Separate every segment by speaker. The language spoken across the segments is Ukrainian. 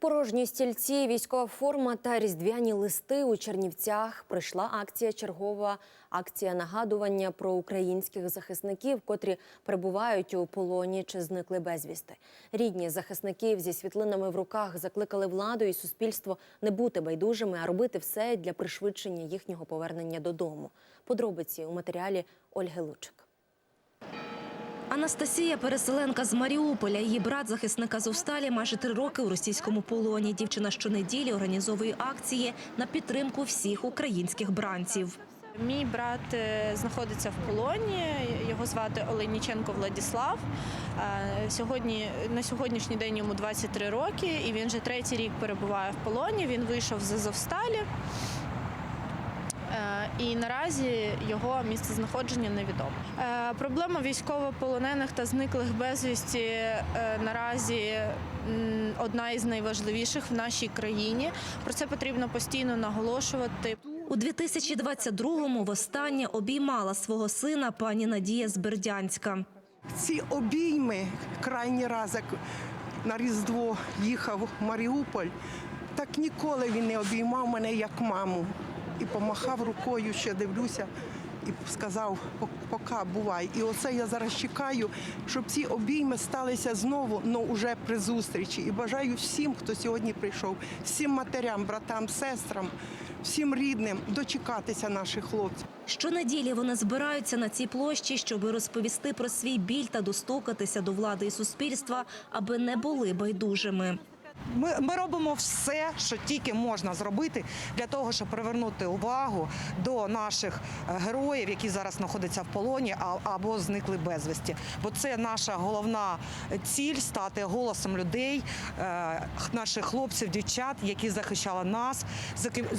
Speaker 1: Порожні стільці, військова форма та різдвяні листи у Чернівцях пройшла акція чергова акція нагадування про українських захисників, котрі перебувають у полоні чи зникли безвісти. Рідні захисників зі світлинами в руках закликали владу і суспільство не бути байдужими, а робити все для пришвидшення їхнього повернення додому. Подробиці у матеріалі Ольги Лучик.
Speaker 2: Анастасія – переселенка з Маріуполя. Її брат захисника Зовсталі майже три роки у російському полоні. Дівчина щонеділі організовує акції на підтримку всіх українських бранців.
Speaker 3: Мій брат е, знаходиться в полоні. Його звати Оленіченко Владіслав. Е, Сьогодні на сьогоднішній день йому 23 роки, і він вже третій рік перебуває в полоні. Він вийшов з Азовсталі. Е, І наразі його місце знаходження невідомо. Е, Проблема військовополонених та зниклих безвісті е, наразі одна із найважливіших в нашій країні. Про це потрібно постійно наголошувати.
Speaker 2: У 2022-му востаннє обіймала свого сина пані Надія з Бердянська.
Speaker 4: Ці обійми крайній раз, як на Різдво їхав в Маріуполь, так ніколи він не обіймав мене як маму. І помахав рукою, ще дивлюся, і сказав, «Пок- пока бувай. І оце я зараз чекаю, щоб ці обійми сталися знову, але вже при зустрічі. І бажаю всім, хто сьогодні прийшов, всім матерям, братам, сестрам, всім рідним дочекатися наших хлопців.
Speaker 2: Щонеділі вони збираються на цій площі, щоб розповісти про свій біль та достукатися до влади і суспільства, аби не були байдужими.
Speaker 5: Ми, ми робимо все, що тільки можна зробити для того, щоб привернути увагу до наших е, героїв, які зараз знаходяться в полоні або зникли безвісті. Бо це наша головна ціль стати голосом людей, е, наших хлопців, дівчат, які захищали нас,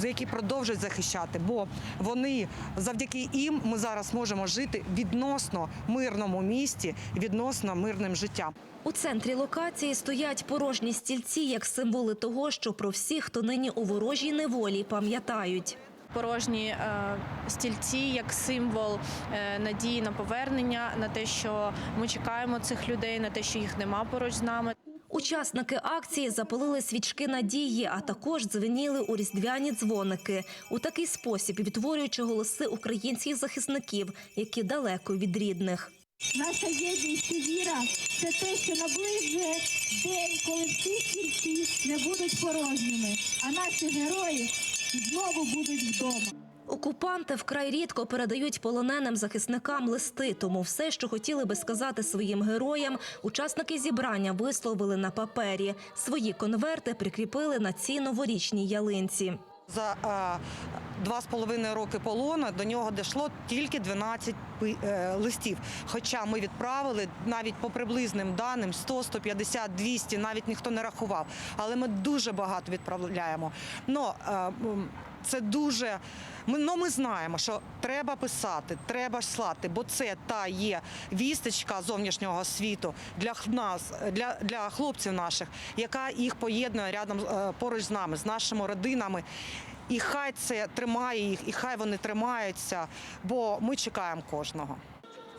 Speaker 5: які продовжують захищати. Бо вони завдяки їм ми зараз можемо жити відносно мирному місті, відносно мирним життям.
Speaker 2: У центрі локації стоять порожні стільці як символи того, що про всіх, хто нині у ворожій неволі, пам'ятають.
Speaker 3: порожні е, стільці як символ е, надії на повернення, на те, що ми чекаємо цих людей, на те, що їх нема поруч з нами.
Speaker 2: Учасники акції запалили свічки надії, а також дзвеніли у різдвяні дзвоники. У такий спосіб відтворюючи голоси українських захисників, які далеко від рідних.
Speaker 6: Наша єдність і віра це те, що наближує день, коли всі стільці не будуть порожніми, а наші герої знову будуть вдома.
Speaker 2: Окупанти вкрай рідко передають полоненим захисникам листи, тому все, що хотіли би сказати своїм героям, учасники зібрання висловили на папері. Свої конверти прикріпили на цій новорічній ялинці.
Speaker 5: За два з половиною роки полону до нього дійшло тільки 12 пи- е, листів. Хоча ми відправили навіть по приблизним даним 100, 150, 200, навіть ніхто не рахував. Але ми дуже багато відправляємо. Но е, це дуже. Ми, ну, ми знаємо, що треба писати, треба слати, бо це та є вісточка зовнішнього світу для нас, для, для хлопців наших, яка їх поєднує рядом е, поруч з нами, з нашими родинами. І хай це тримає їх, і хай вони тримаються, бо ми чекаємо кожного.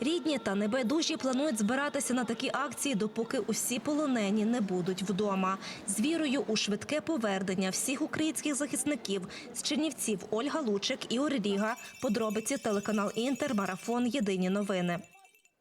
Speaker 2: Рідні та небайдужі планують збиратися на такі акції, допоки усі полонені не будуть вдома. З вірою у швидке повернення всіх українських захисників з Чернівців Ольга Лучик, Ігор Ріга. Подробиці телеканал Інтер, марафон. Єдині новини.